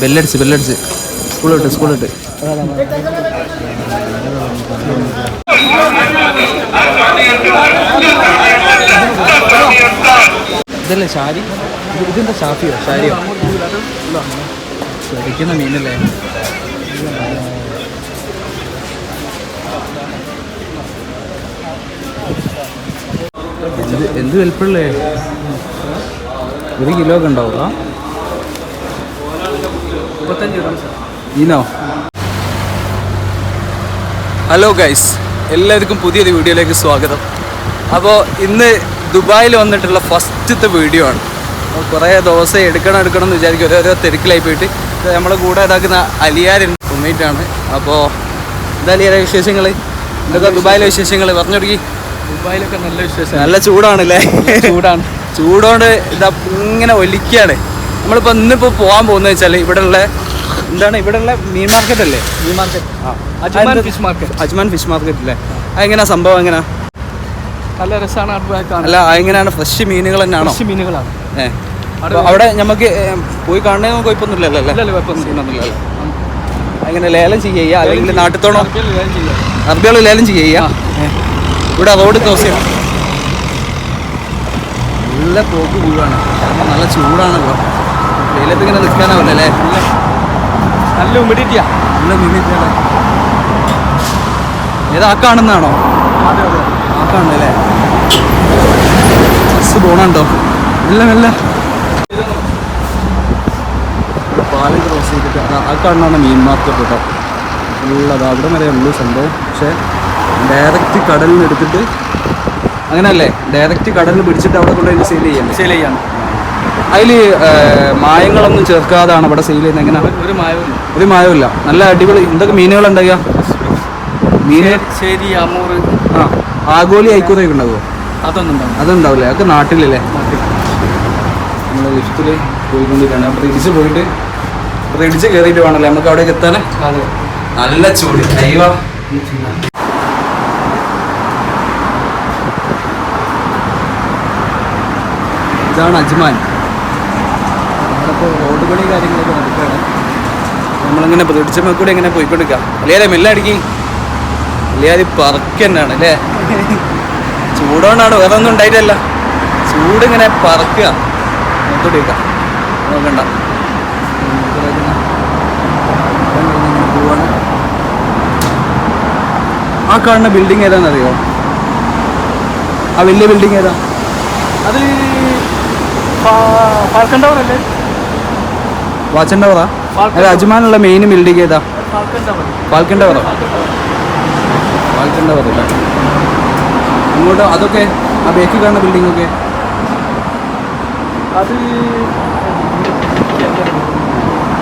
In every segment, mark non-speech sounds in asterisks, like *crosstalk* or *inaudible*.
ബെല്ലടിച്ച് ബെല്ലടിച്ച്. സ്കൂളിട്ട് സ്കൂളിട്ട് ഇതല്ലേ ഇതിന്റെ ഇതെന്താ ഷാഫിയോ? ഷാരിയോ ശ്രദ്ധിക്കുന്ന മീനല്ലേ? എന്ത് എന്ത് വലിപ്പമുള്ളേ? ഒരു കിലോ ഒക്കെ ഉണ്ടാവുക ഹലോ ഗൈസ് എല്ലാവർക്കും പുതിയൊരു വീഡിയോയിലേക്ക് സ്വാഗതം. അപ്പോൾ ഇന്ന് ദുബായിൽ വന്നിട്ടുള്ള ഫസ്റ്റത്തെ വീഡിയോ ആണ്. അപ്പോൾ കുറേ ദിവസം എടുക്കണം എടുക്കണം എന്ന് വിചാരിക്കും. ഓരോരോ തിരക്കിലായി പോയിട്ട്. നമ്മളെ കൂടെ ഇതാക്കുന്ന അലിയാരുണ്ട് ഉമ്മയിട്ടാണ് അപ്പോൾ എന്താ അലിയാരെ വിശേഷങ്ങൾ എന്തൊക്കെ ദുബായിലെ വിശേഷങ്ങൾ പറഞ്ഞു തുടങ്ങി ദുബായിലൊക്കെ നല്ല വിശേഷം നല്ല ചൂടാണല്ലേ? ചൂടാണ്. ചൂടോണ്ട് ഇതാ ഇങ്ങനെ ഒലിക്കുകയാണ് നമ്മളിപ്പോൾ ഇന്നിപ്പോൾ പോകാൻ പോകുന്നത് വെച്ചാൽ ഇവിടെ ഉള്ള എന്താണ് ഇവിടെ ഉള്ള മീൻ മാർക്കറ്റ് അല്ലേ മീൻ market fish market Ajman fish market അല്ലേ അതെങ്ങനെയാ സംഭവം എങ്ങനെയാ നല്ല രസമാണ് അല്ല എങ്ങനെയാണ് ഫ്രഷ് മീനുകൾ തന്നെയാണോ? ഫ്രഷ് മീനുകളാണ്. അവിടെ നമുക്ക് പോയി നമുക്ക് കുഴപ്പമൊന്നുമില്ലല്ലോ അല്ലേ? അങ്ങനെ ലേലം ചെയ്യുക? അല്ലെങ്കിൽ നാട്ടിത്തോണോ? ചെയ്യാം അറബികൾ ലേലം ചെയ്യുക. ഇവിടെ റോഡ് ക്രോസ് ചെയ്യണം. നല്ല പോക്ക് വീഴാണ് നല്ല ചൂടാണല്ലോ വെയിലത്ത് ഇങ്ങനെ നിൽക്കാനാവില്ല അല്ലേ നല്ല ഹ്യൂമിഡിറ്റിയാ നല്ല ഉമിഡിറ്റിയാണ് ഏതാ ആ കാണുന്നതാണോ? അതെ അതെ. ആ കാണുന്നല്ലേ ബസ് പോണുണ്ടോ? ഇല്ല നല്ല പാലം ക്രോസ് ചെയ്തിട്ട് ആ കാണുന്നതാണ് മീൻ മാർക്കറ്റ് കേട്ടോ. ഉള്ളത്. അവിടെ വരെ ഉള്ളൂ സംഭവം. പക്ഷേ ഡയറക്റ്റ് കടലിൽ നിന്ന് എടുത്തിട്ട് അങ്ങനെയല്ലേ? ഡയറക്റ്റ് കടലിൽ പിടിച്ചിട്ട് അവിടെ കൊണ്ടുപോയി സെയിൽ ചെയ്യാം സെയിൽ ചെയ്യാണ് അതിൽ മായങ്ങളൊന്നും ചേർക്കാതാണ് ഇവിടെ സെയിൽ ചെയ്യുന്നത്. എങ്ങനെ? ഒരു മായവും ഒരു മായവുമില്ല. നല്ല അടിപൊളി എന്തൊക്കെ മീനുകൾ മീനുകളുണ്ടാകുക മീന്? ശരി അമൂറ്. ആ ആഗോലി ഐക്കൂറയൊക്കെ ഉണ്ടാകുമോ അതൊന്നും അതുണ്ടാവില്ലേ അതൊക്കെ നാട്ടിലല്ലേ? നമ്മൾ ലിഫ്റ്റിൽ പോയിക്കൊണ്ടിരിക്കുകയാണ്. അപ്പോൾ തിരിച്ച് പോയിട്ട് തിരിച്ച് കയറിയിട്ട് വേണമല്ലേ? നമുക്ക് അവിടേക്ക് എത്താൻ നല്ല ചൂട്. ഇതാണ് അജ്മാൻ. റോഡ് പണി കാര്യങ്ങളൊക്കെ നടക്കുകയാണ് നമ്മളിങ്ങനെ പ്രതീക്ഷിച്ചപ്പോൾ കൂടെ ഇങ്ങനെ പോയിക്കൊണ്ടിരിക്കുക അല്ലെങ്കിൽ മെല്ലടിക്കി അല്ലെങ്കിൽ അലിയാരി പറക്കന്നാണ് അല്ലേ? ചൂടോണ്ടാണ് വേറെ ഒന്നും ഉണ്ടായിട്ടല്ല. ചൂട് ഇങ്ങനെ പറക്കുക. നോക്കിട്ട് നോക്കണ്ട. ആ കാണുന്ന ബിൽഡിംഗ് ഏതാണെന്നറിയോ ആ വലിയ ബിൽഡിംഗ് ഏതാ? അത് ഫാൽക്കൺ ടവറാ ഫാൽക്കൺ അജ്മാനുള്ള മെയിൻ ബിൽഡിംഗ് ഏതാ? ഫാൽക്കൺ ടവറോ ഫാൽക്കൻ ടവർ അല്ല? അങ്ങോട്ട് അതൊക്കെ ആ ബേക്കിൽ കാണുന്ന ബിൽഡിംഗ് ഒക്കെ? അത്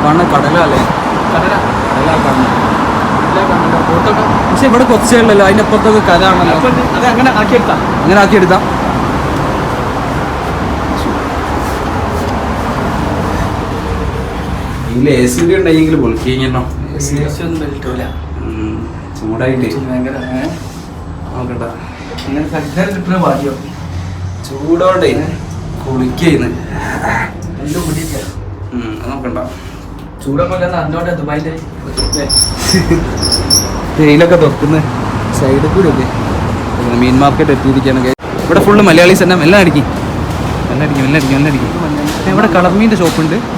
കാണുന്ന കടലല്ലേ കടല. കടലാ കാണുന്നത് കടല ബോട്ടൊക്കെ പക്ഷെ ഇവിടെ കൊച്ചിയല്ലോ അതിന്റെ അപ്പുറത്തൊക്കെ അങ്ങനെ ആക്കിയെടുത്താ. അങ്ങനെ ആക്കി ഇതിൽ എ സി ഉണ്ടെങ്കിൽ പൊളിക്കഴിഞ്ഞോ ഒന്നും വലിക്കില്ല ചൂടായിട്ട്. ചൂടോടെ കുളിക്കുന്നു. നോക്കണ്ട. തുറക്കുന്ന സൈഡിൽ കൂടെ മീൻ മാർക്കറ്റ് എത്തിയിരിക്കുകയാണ്. ഇവിടെ ഫുള്ള് മലയാളീസ് എല്ലാം എല്ലാം അടിക്കും. എല്ലാം അടിക്കും എല്ലാം അടിക്കും എല്ലാം അടിക്കും. ഇവിടെ കളർ മീന്റെ ഷോപ്പുണ്ട്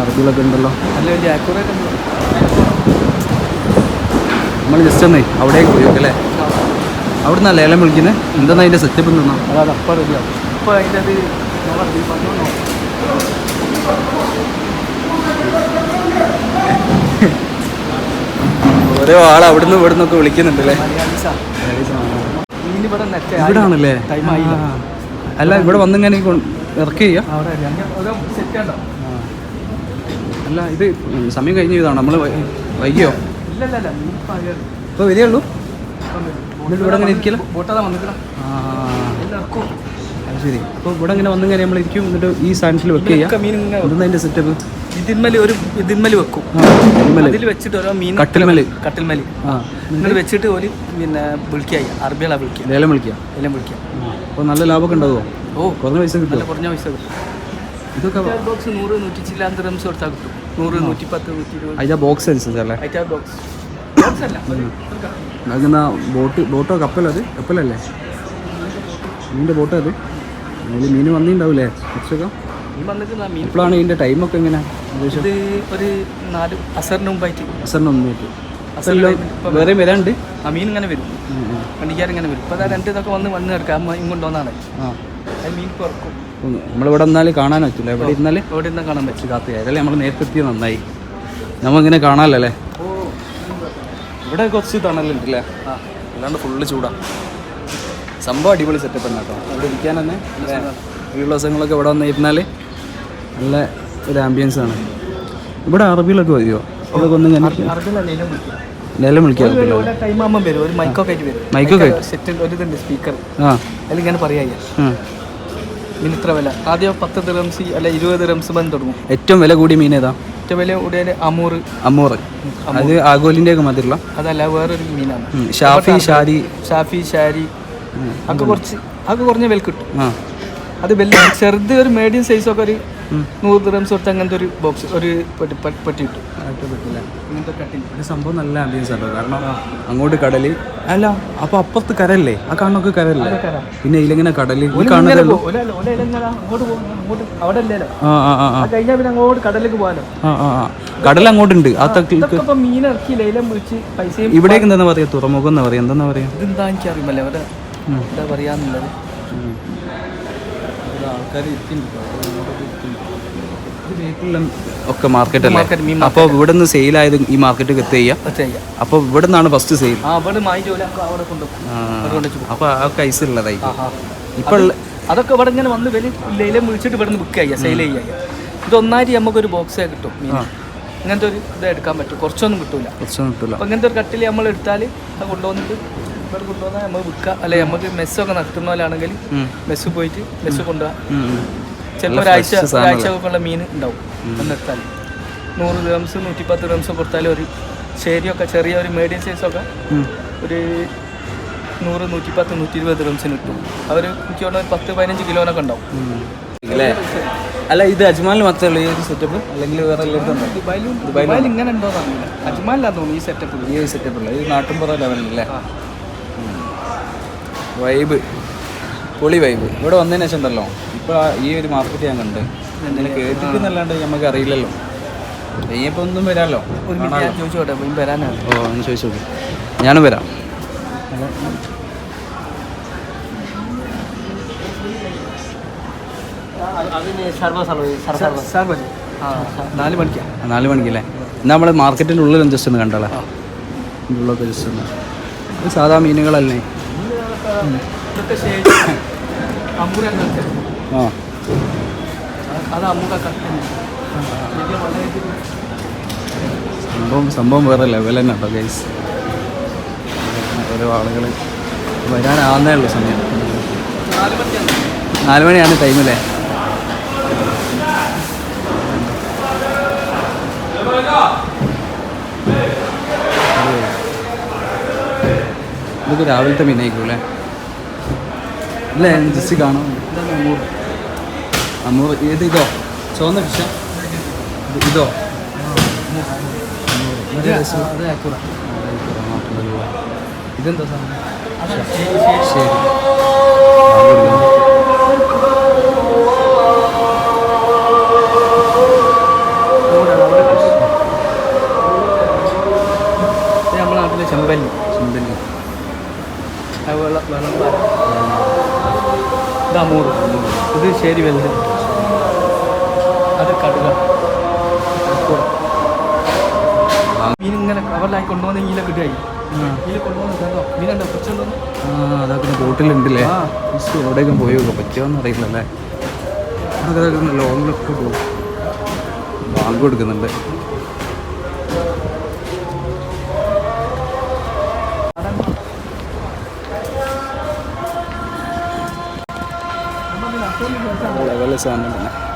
അറബികളൊക്കെ ഉണ്ടല്ലോ. നമ്മൾ ജസ്റ്റ് ഒന്ന് അവിടേക്ക് പോയി അല്ലേ? അവിടെ നിന്നാ ലേലം വിളിക്കുന്നത് എന്താണ് അതിന്റെ സെറ്റപ്പ് നിന്നാ അതാണ് അപ്പം റെഡിയാവും അപ്പോൾ അതിന്റെ അത്. ഓരോ ആൾ അവിടുന്ന് ഇവിടുന്ന് ഒക്കെ വിളിക്കുന്നുണ്ട് അല്ലേ ഇവിടെ വന്നിങ്ങനെ ഇങ്ങനെ ഇറക്കി ചെയ്യാം. അല്ല ഇത് സമയം കഴിഞ്ഞ ഇതാണ്. നമ്മൾ വൈകിയോ? ഇപ്പം ഇപ്പോൾ വരികയുള്ളൂ ഇവിടെ അങ്ങനെ ഇരിക്കില്ല? ആ. ശരി. അപ്പോൾ ഇവിടെ ഇങ്ങനെ വന്നു കഴിഞ്ഞാൽ നമ്മളിരിക്കും. എന്നിട്ട് ഈ സാധനത്തിൽ വെക്കുക ചെയ്യാം മീൻ ഇങ്ങനെ എന്താ അതിന്റെ സെറ്റപ്പ് ഇതിന്മേൽ ഒരു ഇതിന്മേൽ വെക്കും. അതിൽ വെച്ചിട്ട് ഓരോ മീൻ കട്ടിൽമേൽ കട്ടിൽമലി ആ എന്നിട്ട് വെച്ചിട്ട് ഒരു പിന്നെ വിളിക്കായി അറബികളാ വിളിക്കുക. ലേലം വിളിക്കുക. എല്ലാം വിളിക്കുക. അപ്പോൾ നല്ല ലാഭമൊക്കെ ഉണ്ടാവുമോ? ഓ കുറഞ്ഞ പൈസ നല്ല കിട്ടുമോ കുറഞ്ഞ പൈസ കിട്ടും. ഇതൊക്കെ ബോക്സ് നൂറ് നൂറ്റി ചില്ലാൻ റംസ് കൊടുത്താൽ കിട്ടും. നൂറ് നൂറ്റി പത്ത് നൂറ്റി ഇരുപത് അതിന്റെ ബോക്സ് അനുസരിച്ചല്ലേ അല്ലേ ബോക്സ് ബോക്സ് അല്ല. ബോട്ട് ബോട്ടോ കപ്പലത് കപ്പലല്ലേ? മീനിന്റെ ബോട്ടോ അത്? അതിൽ മീൻ വന്നിട്ടുണ്ടാവില്ലേ കുറച്ചൊക്കെ ഈ വന്നിട്ട് ടൈം മീൻ എപ്പോഴാണ് ഇതിന്റെ ടൈമൊക്കെ എങ്ങനെ? ഇത് ഒരു നാല് അസറിന് മുമ്പായിട്ട്. അസറിന് ഒന്നിട്ട് വേറെ വരാണ്ട് ആ മീൻ ഇങ്ങനെ വരും. വണ്ടിക്കാരിങ്ങനെ വരും. ഇപ്പോൾ അതാ രണ്ട് ഇതൊക്കെ വന്ന് വന്ന് കിടക്കാം ഇങ്ങോട്ടൊന്നാണ് മീൻ കുറക്കും നമ്മളിവിടെ നിന്നാൽ കാണാൻ പറ്റില്ല എവിടെ ഇരുന്നാൽ ഇവിടെ ഇരുന്നാൽ കാണാൻ പറ്റും. കാത്തു ഏതായാലും നമ്മൾ നേരത്തെ എത്തിയത് നന്നായി. നമ്മളിങ്ങനെ കാണാമല്ലോ അല്ലേ ഇവിടെ കുറച്ച് തണലുണ്ടല്ലേ അല്ലാണ്ട് ഫുള്ള് ചൂടാ. സംഭവം അടിപൊളി സെറ്റപ്പ് ആണ് കേട്ടോ. അവിടെ ഇരിക്കാൻ തന്നെ ദിവസങ്ങളൊക്കെ ഇവിടെ വന്ന് ഇരുന്നാൽ നല്ല ഒരു ആംബിയൻസ് ആണ്. ഇവിടെ അറബികളൊക്കെ വരുമോ ഇതൊക്കെ ഒന്ന് ഞാൻ നിലം വിളിക്കാം മൈക്കൊക്കെ മൈക്കൊക്കെ ആയിട്ട്? സെറ്റ് ഒരു ഇതുണ്ട് സ്പീക്കർ ആ. അതിൽ ഇങ്ങനെ പറയാ. മീൻ ഇത്ര വില. ആദ്യം പത്ത് ദിറംസ് അല്ല ഇരുപത് ദിറംസ് ബന്ധം തുടങ്ങും. ഏറ്റവും വില കൂടിയ മീൻ ഏതാ? ഏറ്റവും വില കൂടിയ അമൂറ്. അമൂറ്. അത് ആഗോലിന്റെ ഒക്കെ മതിയുള്ള അതല്ല വേറൊരു മീനാണ്. ഷാഫി ഷാരി. ഷാഫി ഷാരി. അതൊക്കെ കുറച്ച് അതൊക്കെ കുറഞ്ഞ വില കിട്ടും. അത് വലിയ *laughs* ചെറുത് ഒരു മീഡിയം സൈസൊക്കെ ഒരു നൂറ് ഗ്രാംസ് കൊടുത്ത് അങ്ങനത്തെ ഒരു ബോക്സ് ഒരു പെട്ടി പെട്ടി കിട്ടും. അങ്ങനത്തെ സംഭവം നല്ല ആംബിയൻസ് ആണ് കാരണം അങ്ങോട്ട് കടൽ അല്ല അപ്പൊ അപ്പുറത്ത് കരല്ലേ? ആ കാണൊക്കെ കരല്ലേ? പിന്നെ ഇതിലിങ്ങനെ കടൽ അത് ആ കടൽ അങ്ങോട്ടുണ്ട്. ആ പൈസയും ഇവിടേക്ക് എന്താ പറയാ തുറമുഖം എന്താ പറയാ എന്താ പറയാ എന്താ എനിക്ക് അറിയുമല്ലേ അവിടെ എന്താ പറയാന്നുള്ളത് ആൾക്കാർ ഒക്കെ മാർക്കറ്റ് അല്ലേ? അപ്പൊ അപ്പോൾ ഇവിടെ നിന്ന് സെയിൽ ആയത് ഈ മാർക്കറ്റ് എത്തി ചെയ്യാം. അപ്പോൾ ഇവിടെ നിന്നാണ് ഫസ്റ്റ് സെയിൽ അപ്പോൾ ആ കൈസ് ഉള്ളതായി ഇപ്പൊ ഇപ്പോൾ അതൊക്കെ ഇവിടെ ഇങ്ങനെ വന്ന് വലിയ ഇല്ലയിലെ വിളിച്ചിട്ട് ഇവിടെ നിന്ന് ബുക്ക് ചെയ്യാം സെയിൽ ചെയ്യാം. ഇത് ഒന്നായിട്ട് നമുക്കൊരു ബോക്സേ കിട്ടും ഇങ്ങനത്തെ ഒരു ഇത് എടുക്കാൻ പറ്റും. കുറച്ചൊന്നും കിട്ടൂല. കുറച്ചൊന്നും കിട്ടൂല. ഇങ്ങനത്തെ ഒരു കട്ടിൽ നമ്മൾ എടുത്താൽ അത് കൊണ്ടുവന്നിട്ട് ഇവിടെ കൊണ്ടുവന്നാൽ നമ്മൾ വിൽക്കുക അല്ലെ നമുക്ക് മെസ്സൊക്കെ നടത്തുന്ന പോലാണെങ്കിൽ മെസ്സ് പോയിട്ട് മെസ്സ് കൊണ്ടുപോകാം ചിലപ്പോൾ ഒരാഴ്ച ഒരാഴ്ച ഒക്കെയുള്ള മീൻ ഉണ്ടാവും. നിർത്താൽ നൂറ് ഗ്രാംസ് നൂറ്റിപ്പത്ത് ഗ്രാംസ് കൊടുത്താൽ ഒരു ശരിയൊക്കെ ചെറിയ ഒരു മീഡിയം സൈസൊക്കെ ഒരു നൂറ് നൂറ്റിപ്പത്ത് നൂറ്റി ഇരുപത് ഗ്രാംസിന് കിട്ടും. അവർ എനിക്ക് ഒരു പത്ത് പതിനഞ്ച് കിലോനൊക്കെ ഉണ്ടാവും. അല്ലേ? ഇത് അജ്മാലിൽ മാത്രമേ ഉള്ളൂ ഈ ഒരു സെറ്റപ്പ് അല്ലെങ്കിൽ വേറെ ദുബായിലും? ദുബായിലും ദുബായിൽ ഇങ്ങനെ ഉണ്ടോ അജ്മാലിലാന്ന് തോന്നുന്നു ഈ സെറ്റപ്പ് ഈ സെറ്റപ്പ് ഉള്ളത് ഇത് നാട്ടിൻപുറ ലെവലല്ലേ വൈബ് പൊളി വൈബ് ഇവിടെ വന്നതിന് ശേഷം ഉണ്ടല്ലോ. ഇപ്പോൾ ഈ ഒരു മാർക്കറ്റ് ഞാൻ കണ്ട്. എന്തെങ്കിലും കേട്ടിട്ടെന്നല്ലാണ്ട് നമുക്ക് അറിയില്ലല്ലോ. ഇനിയിപ്പോൾ ഒന്നും വരാമല്ലോ ചോദിച്ചോട്ടെ വരാനാണ് ഓ ഒന്ന് ചോദിച്ചു നോക്ക് ഞാനും വരാം. നാല് മണിക്കാണ് നാല് മണിക്കല്ലേ? എന്നാൽ നമ്മൾ മാർക്കറ്റിന്റെ ഉള്ളിൽ ജസ്റ്റ് ഒന്ന് കണ്ടോളാം. ഉള്ളൊക്കെ ജസ്റ്റ് ഒന്ന്. സാധാ മീനുകളല്ലേ? ഇതൊക്കെ ശരി അമ്മൂര ആ. അത് അമ്മൂക്ക സംഭവം സംഭവം വേറെ ലെവൽ തന്നെ കേട്ടോ ഗൈസ് ഓരോ ആളുകൾ വരാനാവുന്നേ ഉള്ളൂ സമയം. നാല് മണിയാണ് ടൈം അല്ലേ ഇതൊക്കെ രാവിലത്തെ മീനായിരിക്കും അല്ലേ അല്ലേ? ജസ്റ്റ് കാണാം. ഇതാണ് അമ്മൂർ. അമ്മൂർ ഏത് ഇതോ? ചുവന്ന ഫിഷ. ഇതോ ഇതെന്താ സാധനം? ശരി. ഇത് മൂറ് ഇത് ശരി വലുത്. അത് കടുക. മീൻ ഇങ്ങനെ കവറിലായി കൊണ്ടുവന്ന് ഈല കിട്ടുകയായി ഈല കൊണ്ടുവന്ന് കണ്ടോ? മീനുണ്ടോ കുറച്ചുണ്ടോ ആ അതാ പിന്നെ ബോട്ടിലുണ്ടല്ലേ? ആ. എവിടെയൊക്കെ പോയി പറ്റുമോന്ന് അറിയില്ലല്ലേ? അതൊക്കെ ലോങ്ങിലൊക്കെ പോകും ബാങ്ക് കൊടുക്കുന്നുണ്ട്. ലെവൽ സാധനം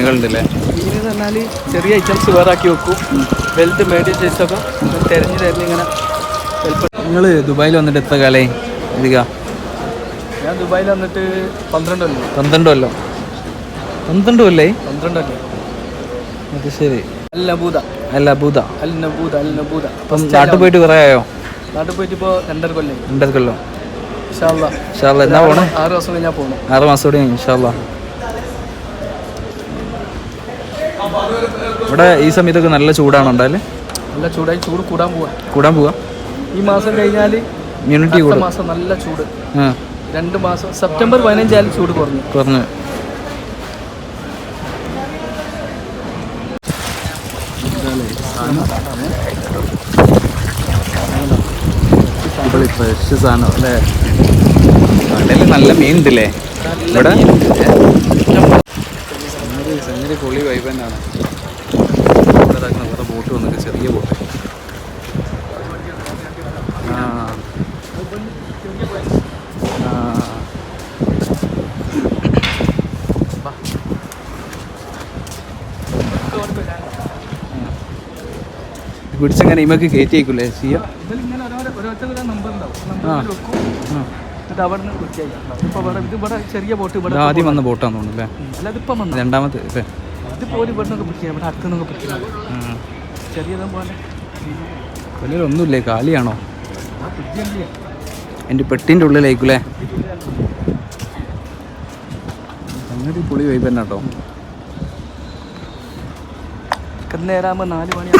മീനുകളുണ്ടല്ലേ? മീൻ എന്ന് പറഞ്ഞാൽ ചെറിയ ഐറ്റംസ് വേറെ ആക്കി വെക്കും. വലുത് മീഡിയം സൈസൊക്കെ തിരഞ്ഞ് തിരഞ്ഞ് ഇങ്ങനെ നിങ്ങൾ ദുബായിൽ വന്നിട്ട് എത്ര കാലേ ഇതിക ഞാൻ ദുബായിൽ വന്നിട്ട് പന്ത്രണ്ട് കൊല്ലം. പന്ത്രണ്ട് കൊല്ലം. പന്ത്രണ്ട് കൊല്ലേ പന്ത്രണ്ട് കൊല്ലം. അത് ശരി. അൽ നബൂദ അല്ല അബൂദ അൽ നബൂദ അൽ നബൂദ അപ്പം നാട്ടിൽ പോയിട്ട് കുറേ ആയോ? നാട്ടിൽ പോയിട്ട് ഇപ്പോൾ രണ്ടര കൊല്ലം. രണ്ടര കൊല്ലം. ഇൻഷാല്ലാ ഇൻഷാല്ലാ എന്നാ പോണേ? ആറ് മാസം കഴിഞ്ഞാൽ പോകണം ആറ് മാസം കൂടി ഇൻഷാല്ല ഇവിടെ ഈ സമയത്തൊക്കെ നല്ല ചൂടാണ് ഉണ്ടായാൽ നല്ല ചൂടായി ചൂട് കൂടാൻ പോവാ. കൂടാൻ പോവാ? ഈ മാസം കഴിഞ്ഞാൽ ഇമ്മ്യൂണിറ്റി കൂടും. മാസം നല്ല ചൂട്. രണ്ട് മാസം സെപ്റ്റംബർ പതിനഞ്ചായാലും ചൂട് കുറഞ്ഞു. കുറഞ്ഞു. ഫ്രഷ് സാധനം അല്ലേ? കടയിൽ നല്ല മീൻ ഉണ്ടല്ലേ? ഇവിടെ? പൊളി വൈബ് തന്നെയാണ്. ഇവിടെ ഇതാക്കുന്ന വേറെ ബോട്ട് വന്നിട്ട് ചെറിയ ബോട്ട് പിടിച്ചങ്ങനെ ഇമക്ക് കയറ്റിയേക്കൂലേ ചെയ്യാം സി ഓരോ ഓരോരുത്തർ നമ്പർ ഉണ്ടാവും ആ. നമ്പർ എന്നിട്ട് അവിടെ നിന്ന് വൃത്തിയായി. ഇപ്പോൾ ഇവിടെ ഇത് ഇവിടെ ചെറിയ ബോട്ട് ഇവിടെ ആദ്യം വന്ന ബോട്ടാന്ന് തോന്നുന്നു അല്ലേ? അല്ല ഇതിപ്പം വന്നു. രണ്ടാമത്തെ അല്ലേ? ഇത് പോലും ഇവിടെ നിന്നൊക്കെ പിടിക്കുക ഇവിടെ അടുത്തു നിന്നൊക്കെ പിടിക്കുക ചെറിയതും പോലെ. വലിയൊന്നുമില്ലേ കാലിയാണോ? എന്റെ പെട്ടിന്റെ ഉള്ളിലേക്കൂലേ സംഗതി പുളി വൈബ് തന്നെ കേട്ടോ. നേരാകുമ്പോൾ നാല് മണി.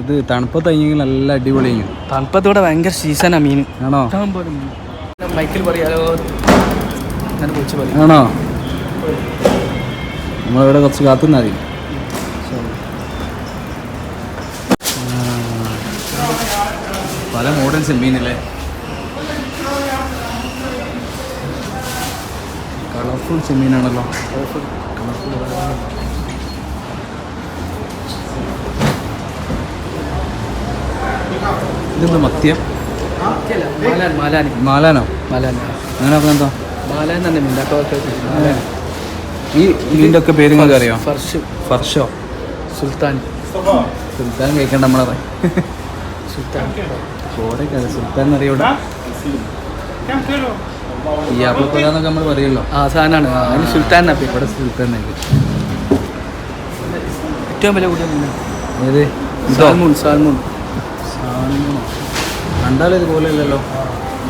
ഇത് തണുപ്പത്ത് കഴിഞ്ഞെങ്കിൽ നല്ല അടിപൊളിയും തണുപ്പത്തോടെ ഭയങ്കര സീസണാണ് മീൻ. ആണോ? മൈക്കിൽ പറയാലോ. ആണോ? നമ്മളിവിടെ കുറച്ച് കാത്തുനിന്നാൽ മതി. പല മോഡേൺ ചെമ്മീനല്ലേ കളർഫുൾ ചെമ്മീനാണല്ലോ. ഇതെന്താ മത്യം മാലാനോ. മാലാനി? അങ്ങനെ അപ്പം ഈ മീന്റെ ഒക്കെ പേര് നിങ്ങൾക്ക് അറിയോ? ഫർഷ് ഫർഷോ. സുൽത്താൻ. സുൽത്താൻ. കഴിക്കണ്ട നമ്മളെ സുൽത്താൻ. കോടൊക്കെ സുൽത്താൻ എന്നറിയൂടെ? ഈ ആപ്പിളപ്പഴന്നൊക്കെ നമ്മൾ പറയുമല്ലോ ആ സാധനമാണ് അതിന് സുൽത്താൻ അപ്പം ഇവിടെ സുൽത്താൻ ഏറ്റവും വില കൂടിയ ഏത്? സാൽമൂൺ സാൽമൂൺ. സാധനങ്ങളോ കണ്ടാലും ഇതുപോലെ അല്ലല്ലോ.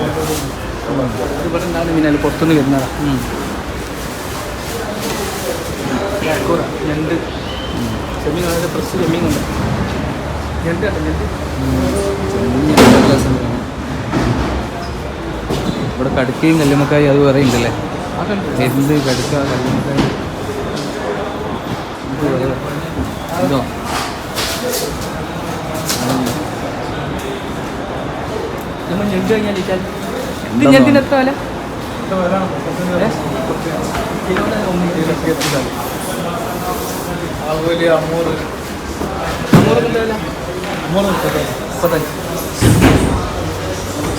ഇത് ഇവിടെ ഉണ്ടാകുന്ന മീനല്ല പുറത്തുനിന്ന് വരുന്നതാ കൂറ, ഞണ്ട് ചെമ്മീൻ വളരെ ഫ്രഷ് ചെമ്മീനുണ്ട് ഞണ്ട് കണ്ടോ, ഞണ്ട് ഇവിടെ കടുക്കയും കല്ലുമക്കായി അത് പറയുന്നുണ്ടല്ലേ എന്ത് കടുക്ക കല്ലുമക്കായി നമ്മൾ ഞണ്ട് കഴിഞ്ഞാൽ ഇത് എത്ര വില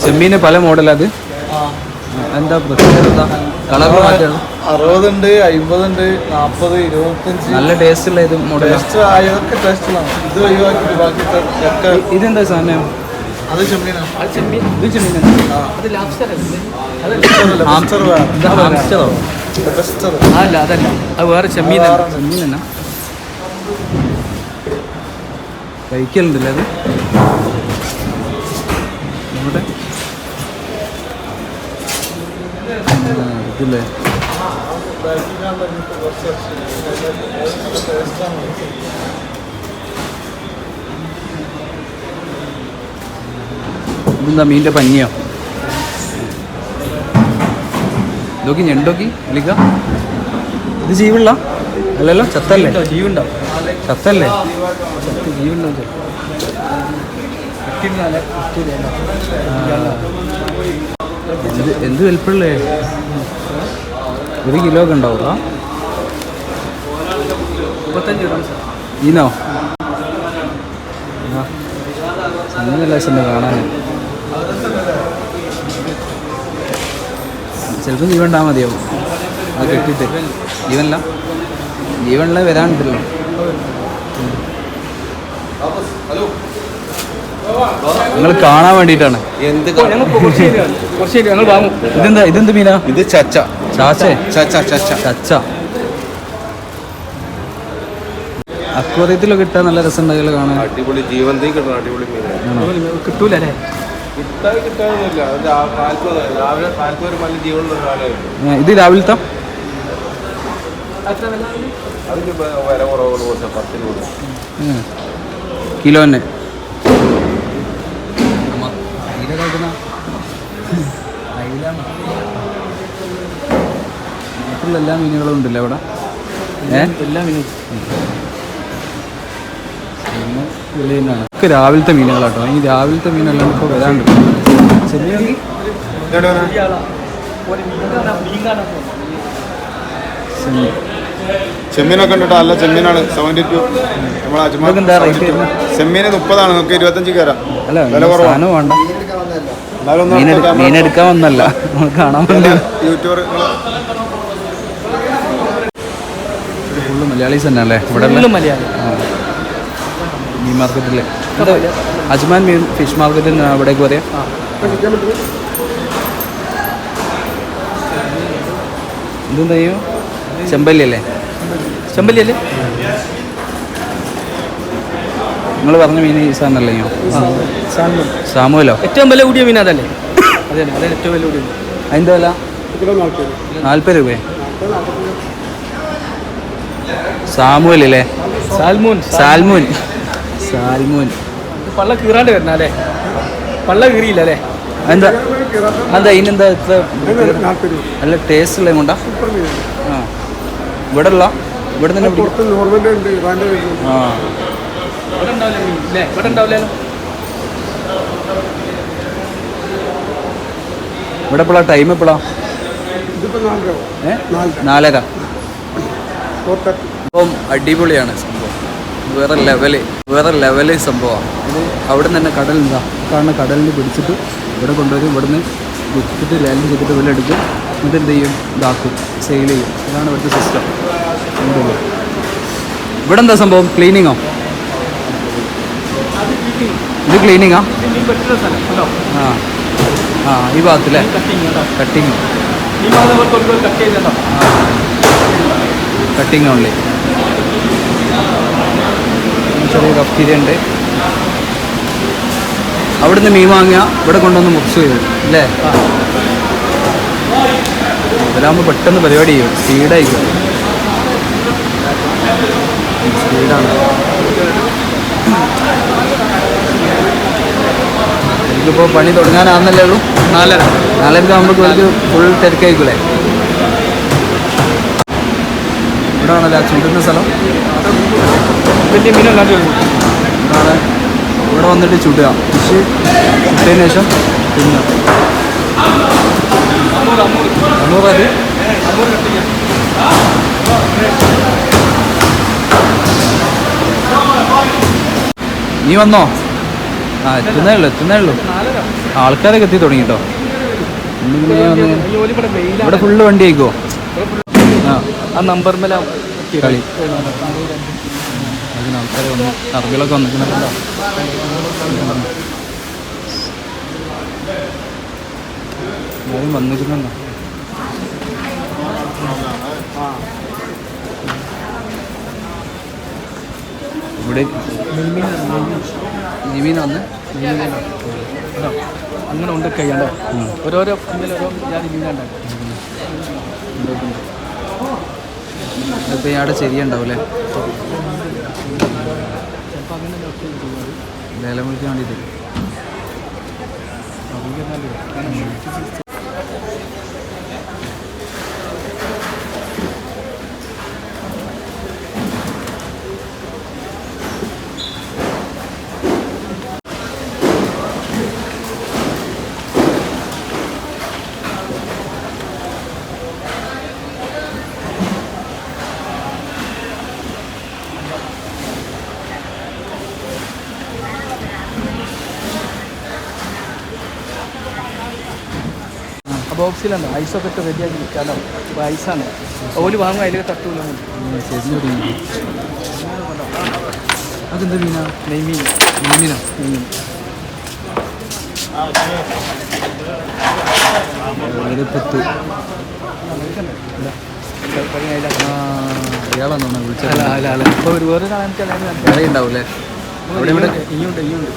ചെമ്മീന് പല മോഡലത് എന്താ പ്രത്യേകത? എന്താ കളർ മാറ്റം? അറുപതുണ്ട് അമ്പതുണ്ട് നാൽപ്പത് ഇരുപത്തഞ്ച്. നല്ല ടേസ്റ്റ് ഉള്ള ഇത് മോഡൽ ടേസ്റ്റ് ഇത് ഒഴിവാക്കി ബാക്കി ഇതെന്താ സാധനം? അത് ചെമ്മീനാണ് അത് ചെമ്മീൻ. ഇത് ചെമ്മീനാണ് അത് ലാബ്സ്റ്റർ അല്ലേ അതല്ല ഇത് ഹാംസ്റ്ററോ അതല്ല അതല്ല. അത് വേറെ ചെമ്മീൻ ചെമ്മീൻ. തന്നെ. കഴിക്കലുണ്ടല്ലേ അത്? നമ്മുടെ? ഇതില്ലേ? ഇതെന്താ മീന്റെ പഞ്ഞിയോ? നോക്കി ഞണ്ടോക്കി വിളിക്ക. ഇത് ജീവുള്ള? അല്ലല്ലോ ചത്തല്ലേ? ജീവുണ്ടാവും ചത്തല്ലേ? ചത്ത് ജീവുണ്ടാവും എന്ത് എന്ത് വലിപ്പുള്ളേ ഒരു കിലോ ഒക്കെ ഈനോ ആ, സംഗതി ലക്ഷം കാണാൻ. ചിലപ്പോൾ ജീവൻ ഉണ്ടാ മതിയാവും. അത് കെട്ടിയിട്ട്. ജീവനല്ല. ജീവനുള്ള വരാനുണ്ടല്ലോ. നിങ്ങൾ കാണാൻ വേണ്ടിയിട്ടാണ്. വാങ്ങും. ഇതെന്താ? ഇതെന്ത് മീനാ? ഇത് ചച്ച. ചാച്ചേ? ചച്ച ചച്ച. ചച്ച. അക്വറിയത്തിലൊക്കെ കിട്ടാൻ നല്ല രസമുണ്ടാകില്ല കാണാൻ? അടിപൊളി ജീവന്തി കിട്ടണം അടിപൊളി മീൻ കിട്ടൂല രാവിലെ ഒരു നല്ല ജീവനുള്ള ഇത് രാവിലത്തെ? അതിന് വില കുറച്ച് പത്തിന് കിലോ തന്നെ എല്ലാ മീനുകളും ഉണ്ടല്ലോ അവിടെ? എല്ലാ മീനും വില തന്നെയാണ് ഒക്കെ രാവിലത്തെ മീനുകളാട്ടോ. ഈ രാവിലത്തെ മീനെല്ലാം ഇപ്പോൾ വരാണ്ട്. ചെറിയ. ചെമ്മീനൊക്കെ ഉണ്ട് അല്ല ചെമ്മീനാണ്. സെവന്റി ടു നമ്മളെ അജ്മാൻ ഇതൊക്കെ എന്താ റേറ്റ് 72. ചെമ്മീന് മുപ്പതാണ്. നമുക്ക് ഇരുപത്തഞ്ച് കയറാം അല്ല വില കുറവാണ്. വേണ്ട. മീനെടുക്കാൻ വന്നല്ല. കാണാൻ വേണ്ടി യൂട്യൂബർ ഫുള്ള് മലയാളീസ് തന്നെ അല്ലേ ഇവിടെ മലയാളം. മീൻ മാർക്കറ്റിൽ എന്താ അജ്മാൻ മീൻ ഫിഷ് മാർക്കറ്റിൽ അവിടേക്ക് പറയാം ഇതെന്താ ചെയ്യും? ചെമ്പല്ലി അല്ലേ? ചെമ്പല്ലി അല്ലേ? നിങ്ങൾ പറഞ്ഞ മീൻ ഈ സാധനമല്ലേ സാമുവലോ? ഏറ്റവും വില കൂടിയ മീൻ അതല്ലേ? അതെ അതെ ഏറ്റവും വില കൂടിയ അതിന്റെ വില? നാൽപ്പത് രൂപ. സാൽമോൻ സാൽമൂൻ. സാൽമൂൻ. സാൽമൂൻ. പള്ള കീറാണ്ട് വരണ അല്ലേ? പള്ള കീറിയില്ല അല്ലേ? എന്താ അതെന്താ ഇതിനെന്താ ഇത്ര നല്ല ടേസ്റ്റ് ഉള്ള കൊണ്ടാ ആ. ഇവിടെ ഉള്ള ഇവിടെ തന്നെ. ആ ഇവിടെ ഉണ്ടാവില്ല മീൻ അല്ലേ? ഇവിടെ ഉണ്ടാവില്ലല്ലോ ഇവിടെ എപ്പോഴാ? ടൈം എപ്പോഴാ? നാലര അപ്പം അടിപൊളിയാണ് സംഭവം. വേറെ ലെവൽ വേറെ ലെവൽ സംഭവമാണ്. ഇത് അവിടെ നിന്ന് തന്നെ കടൽ എന്താ? കാരണം കടലിൽ പിടിച്ചിട്ട് ഇവിടെ കൊണ്ടുവരും. ഇവിടുന്ന് വിറ്റിട്ട് ലാൻഡ് ചെയ്തിട്ട് വില എടുക്കും എന്നിട്ട് എന്ത് ചെയ്യും? ഇതാക്കും. സെയിൽ ചെയ്യും. ഇതാണ് ഇവിടുത്തെ സിസ്റ്റം ഇവിടെ എന്താ സംഭവം? ക്ലീനിങ്ങോ ഇത് ക്ലീനിങ്ങാ ആ? ആ. ഈ ഭാഗത്തില്ലേ? കട്ടിങ് കട്ടിങ് ഓൺലി ചെറിയ കഫ്റ്റീരിയ ഉണ്ട് അവിടുന്ന് മീൻ വാങ്ങിയ ഇവിടെ കൊണ്ടുവന്ന് മുറിച്ച് ചെയ്തു അല്ലേ? ഇതിലാകുമ്പോൾ പെട്ടെന്ന് പരിപാടി ചെയ്യും. സ്പീഡായിരിക്കും. സ്പീഡാണ്. എനിക്കിപ്പോൾ പണി തുടങ്ങാനാണെന്നല്ലേ ഉള്ളൂ? നാലര. നാലരക്ക് ആകുമ്പോൾ എനിക്ക് ഫുൾ തിരക്കായിക്കൂലേ ഇവിടെ ആണല്ലോ ആ ചുണ്ടുന്ന സ്ഥലം? വലിയ വരും ഇവിടെയാണ് ഇവിടെ വന്നിട്ട് ചുടുക. ഫിഷ് ചുട്ടതിന് ശേഷം തിന്നുക. അഞ്ഞൂറ് അത് നീ വന്നോ? ആ എത്തുന്നേ ഉള്ളൂ എത്തുന്നേ ഉള്ളൂ. ആൾക്കാരൊക്കെ എത്തി തുടങ്ങി കേട്ടോ ഇവിടെ ഫുള്ള് വണ്ടി ആയിക്കോ? ആ. നമ്പർ മേലെ കളി. ആൾക്കാർ വന്നു അറബികളൊക്കെ വന്നിട്ടുണ്ടല്ലോ എല്ലാവരും വന്നിരുന്നല്ലോ ഇവിടെ വന്ന് അങ്ങനെ ഉണ്ട് കഴിയണ്ടോ ഓരോരോ ഇന്നലെ ഓരോ ജാതി മീനുണ്ടാവും ഇതിപ്പോൾ ഇയാടെ ശരിയുണ്ടാവും അല്ലേ വില വിളിക്കാൻ വേണ്ടിയിട്ട് ബോക്സിലാണ് ഐസൊക്കെ ഇട്ട് റെഡിയാക്കി വിൽക്കാനോ ഇപ്പോൾ ഐസാണ് ഓൽ വാങ്ങും അതിൽ തട്ടൂല അതെന്ത് മീനാ? നെയ്മീൻ. നെയ്മീനോ? നെയ്മീൻ. എരുപ്പത്ത് ആ വിളിച്ചത്? അല്ല അല്ല അല്ല. ഇപ്പോൾ ഒരു വേറെ കാലത്ത് വേറെ ഉണ്ടാവും അല്ലേ ഇനിയുണ്ട് ഇനിയുണ്ട്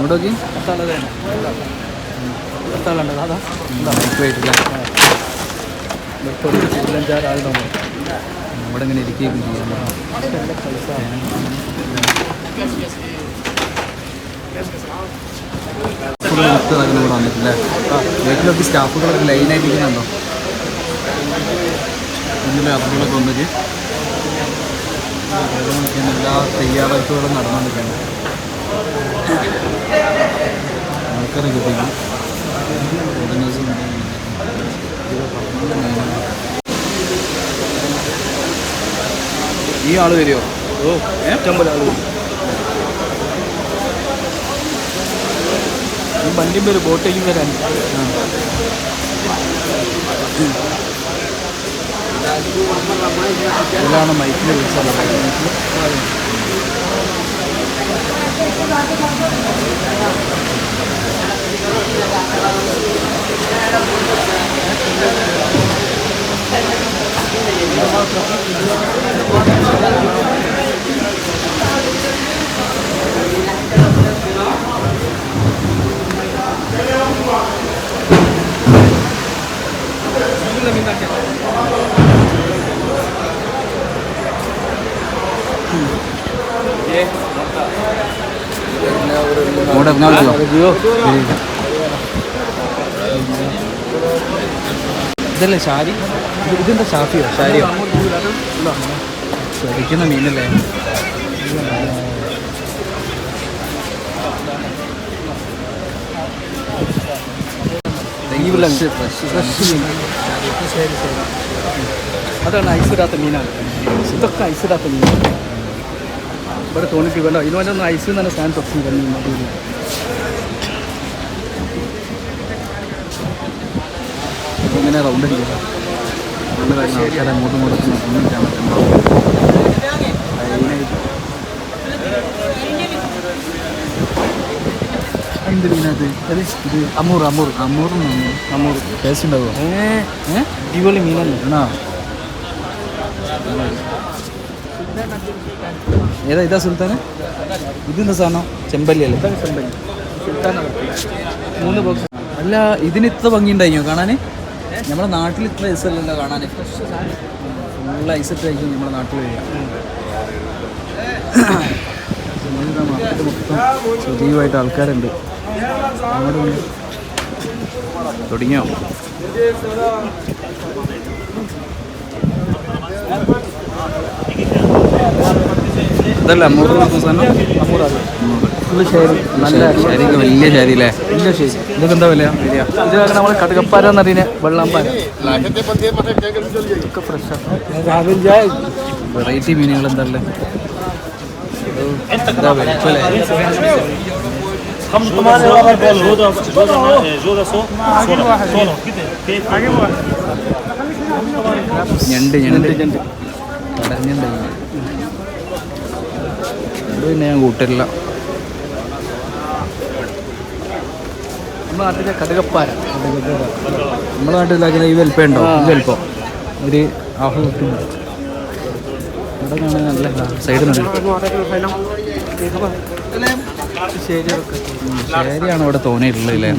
നോക്കി അവിടെ ഇങ്ങനെ ഇരിക്കുകയും ചെയ്യാം. നടക്കുന്ന ഇവിടെ വന്നിട്ടില്ലേ? വീട്ടിലൊക്കെ സ്റ്റാഫുകളൊക്കെ ലൈനായിട്ട് ഇരിക്കുന്നുണ്ടോ ഇന്നലെ അസുഖങ്ങളൊക്കെ വന്നിട്ട്. എല്ലാ തയ്യാറെടുപ്പുകളും നടന്നുകൊണ്ടിരിക്കുകയാണ്. ആൾക്കാരെ കിട്ടിയിരുന്നു ഈ ആൾ വരുമോ ഓ ഇഷ്ടംപോലെ വരും. ഈ വണ്ടിയും പേര് ബോട്ടേക്കും വരാൻ. ഇതാണ് മൈക്കിൽ വിളിച്ചത് അങ്ങോട്ട് പറ്റുമോ ഇതല്ലേ ഷാരി ഇത് ഇതെന്താ ഷാഫിയോ ഷാരിയോ ശ്രദ്ധിക്കുന്ന മീനല്ലേ? അതാണ് ഐസിടാത്ത മീനാണ്. ഇതൊക്കെ ഐസിടാത്ത മീനാണ്. ഇവിടെ തോന്നിട്ട് വേണ്ട ഇതിനൊന്നും ഐസ് തന്നെ സാധനം തൊക്കി മീൻ ഇങ്ങനെ റൗണ്ട് അടിക്കുന്നത് റൗണ്ട് കഴിഞ്ഞ ആൾക്കാരെ അങ്ങോട്ടും ഇങ്ങോട്ടും നടന്നിട്ടാണ് പറ്റുന്നത് എന്ത് മീനത് ഇത് amur amur. Amur amur. Taste ഉണ്ടാവുമോ? ഏ? അടിപൊളി മീനല്ലേ? ആണോ? ഏതാ ഇതാ സുൽത്താന്? ഇതെന്താ സാധനം? ചെമ്പല്ലി അല്ലേ? ചെമ്പല്ലി. സുൽത്താനാണ് മൂന്ന് ബോക്സ് അല്ല ഇതിന് ഇത്ര ഭംഗി ഉണ്ടായിയോ കാണാൻ നമ്മുടെ നാട്ടിൽ ഇത്ര ഐസല്ലല്ലോ കാണാൻ. ഫുൾ ഐസ് ഇട്ടായിരിക്കും നമ്മുടെ നാട്ടിൽ വരിക. മൊത്തം സജീവമായിട്ട് ആൾക്കാരുണ്ട്. തുടങ്ങിയോ Thank അമ്മൂറ് കൊടുക്കുന്ന സാധനം അമൂറാണ് അമ്മൂറ് ഫുള്ള് ശരി നല്ല ശരിക്ക് വലിയ ശരി അല്ലേ നല്ല ശരി ഇതൊക്കെ എന്താ വില വരിക ഇത് നമ്മൾ കടുകപ്പാര എന്ന് പറയുന്നത് വെള്ളാമ്പാര ഇതൊക്കെ ഫ്രഷാണ് വെറൈറ്റി മീനുകൾ എന്താ ഉള്ളത് എന്താ വലിപ്പല്ലേ خمس كمان جودة جودة جودة صوت صوت كده كيف ഞണ്ട് ഞണ്ട് ഞണ്ട് കടഞ്ഞുണ്ട് ഇത് പിന്നെ ഞാൻ കൂട്ടില്ല. നമ്മുടെ നാട്ടിലെ കടുകപ്പാര നമ്മുടെ നാട്ടിലാക്കുന്ന ഈ വലിപ്പം ഉണ്ടോ? ഈ വലിപ്പം. ഒരു ഹാഫ് ഇവിടെ കാണാൻ നല്ല സൈഡ് നല്ല ശരിയാണ് ഇവിടെ തോന്നിയിട്ടുള്ളത് ഇല്ലേ?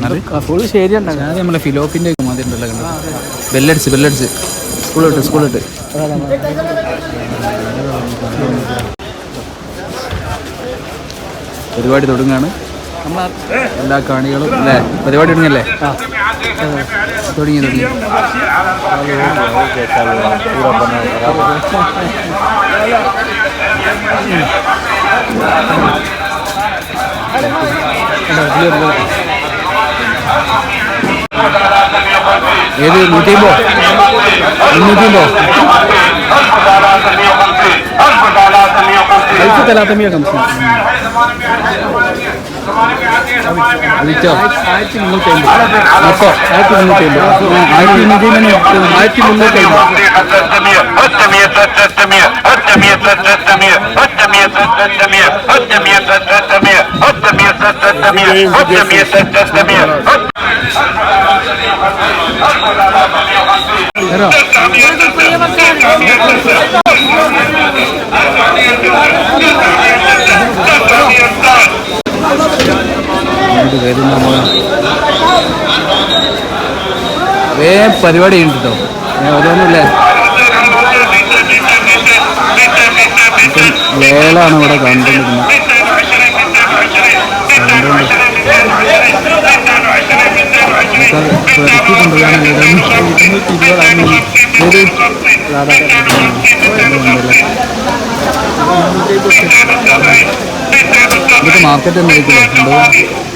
ശരിയാണ് ഞാൻ നമ്മളെ ഫിലോപ്പിന്റെ മാതിരി ഉണ്ടല്ലോ കണ്ടത് ബെല്ലടിച്ച് ബെല്ലടിച്ച്. സ്കൂളിട്ട് സ്കൂളിട്ട് പരിപാടി തുടങ്ങുകയാണ് നമ്മൾ എല്ലാ കാണികളും അല്ലേ? പരിപാടി തുടങ്ങിയല്ലേ? തുടങ്ങി തുടങ്ങി. ഏത് कल से चलाते मैं कम से अभी क्या आज की मुल्क टाइम आपको आज की मुल्क टाइम आज की मुझे मैंने आज की അങ്ങോട്ട് പരിപാടി ഉണ്ട് കേട്ടോ ഓരോന്നുമില്ലേ ലേലാണ് ഇവിടെ കണ്ടുകൊണ്ടിരുന്നത്. പെറുക്കി കൊണ്ടുപോകാൻ ഇരുന്നൂറ്റി ഇരുപതാണ് ഏത് ഇതൊക്കെ മാർക്കറ്റ് തന്നെ ആയിരിക്കില്ലേ കൊണ്ടുപോകാൻ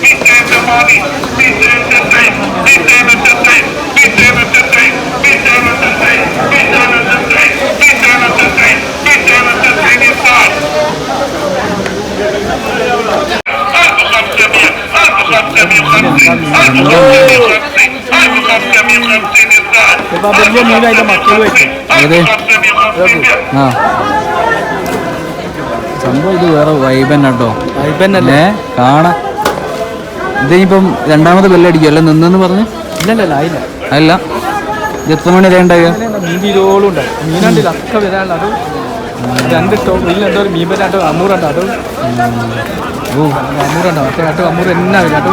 ആ സംഭവം ഇത് വേറെ വൈബൻ കേട്ടോ വൈബന്നല്ലേ ഏ കാണാം. ഇതിനിപ്പം രണ്ടാമത് ബെല്ലടിക്കും. അല്ല നിന്നെന്ന് പറഞ്ഞു? ഇല്ലല്ല ആയില്ല അല്ല ഇത് എത്ര മണി വരെ ഉണ്ടാവും. മീനാണ്ടിൽ ഒക്കെ വരാനുള്ള അത് രണ്ട് ടോ ഇതിൽ എന്തോ മീൻ വരാണ്ട് അമ്മൂറുണ്ട് അത് ഓ അമ്മൂറുണ്ടാവും മറ്റേ അത് അമ്മൂർ എന്നാ വരും അത്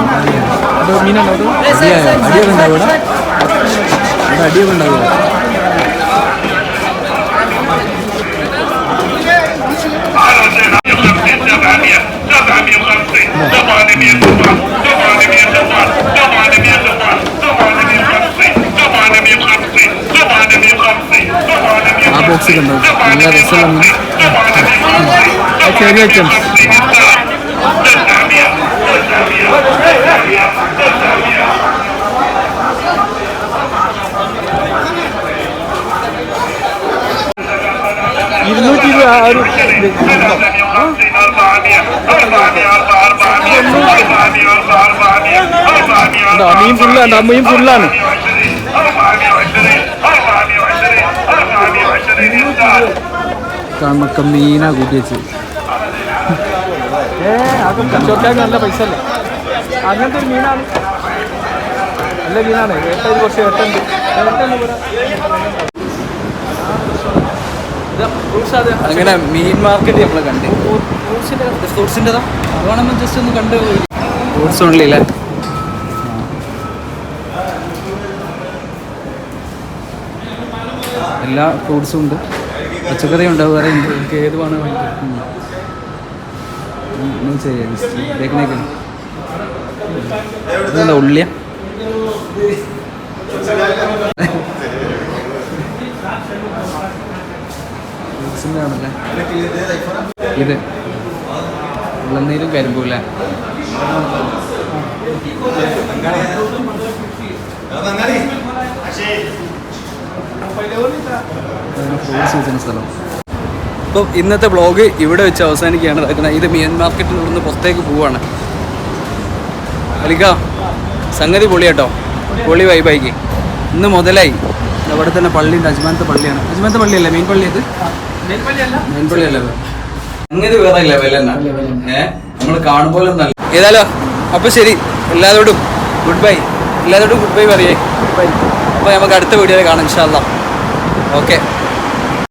അത് മീനുണ്ടാവും അടിയായോ? അടിയൊക്കെ ഉണ്ടാവും ഇവിടെ ഇവിടെ അടിയൊക്കെ ഉണ്ടാവും ആ ബോക്സിലുണ്ടോ നല്ല രസമുള്ള ചെറിയ ഐറ്റംസ് ഇരുന്നൂറ്റി ഇരുപത് ആ ഒരു? മീൻ ഫുള്ളാണ് കണക്ക മീനാ ഏ അതും കച്ചവടക്കാർക്ക് നല്ല പൈസ അല്ലേ അങ്ങനത്തെ ഒരു മീനാണ്. നല്ല മീനാണ്. ഏട്ട ഇത് കുറച്ച് അത് അങ്ങനെ മീൻ മാർക്കറ്റ് നമ്മൾ കണ്ട്. ഫ്രൂട്ട്സിന്റെതാ വേണമെങ്കിൽ ജസ്റ്റ് ഒന്ന് കണ്ട് ഫ്രൂട്ട്സ് ഓൺലി അല്ലേ എല്ലാ ഫ്രൂട്ട്സും ഉണ്ട്. പച്ചക്കറി ഉണ്ട് വേറെ ഉണ്ട്. എനിക്ക് ഏത് വേണം ഇതെന്താ ഉള്ളിയ? ഇത്. ഇളനീരും കരുമ്പൂല. സ്ഥലം. അപ്പോൾ ഇന്നത്തെ ബ്ലോഗ് ഇവിടെ വെച്ച് അവസാനിക്കുകയാണ് നടക്കുന്നത്. ഇത് മീൻ മാർക്കറ്റിൽ നിന്ന് പുറത്തേക്ക് പോവാണ്. അലിക്ക സംഗതി പൊളി കേട്ടോ പൊളി വൈബായിക്ക് ഇന്ന് മുതലായി. അവിടെ തന്നെ പള്ളിയുണ്ട് അജ്മാനത്തെ പള്ളിയാണ്. അജ്മാനത്തെ പള്ളിയല്ലേ? മെയിൻ പള്ളി ഇത്? മെയിൻ പള്ളിയല്ല. സംഗതി വേറെ ലെവൽ തന്നെ. ഏഹ് നമ്മൾ കാണുമ്പോൾ നല്ല ഏതായാലും അപ്പൊ ശരി. എല്ലാവരോടും ഗുഡ് ബൈ എല്ലാവരോടും ഗുഡ് ബൈ പറയേ. അപ്പോൾ നമുക്ക് അടുത്ത വീഡിയോയിൽ കാണാം ഇൻഷാല്ല ഓക്കെ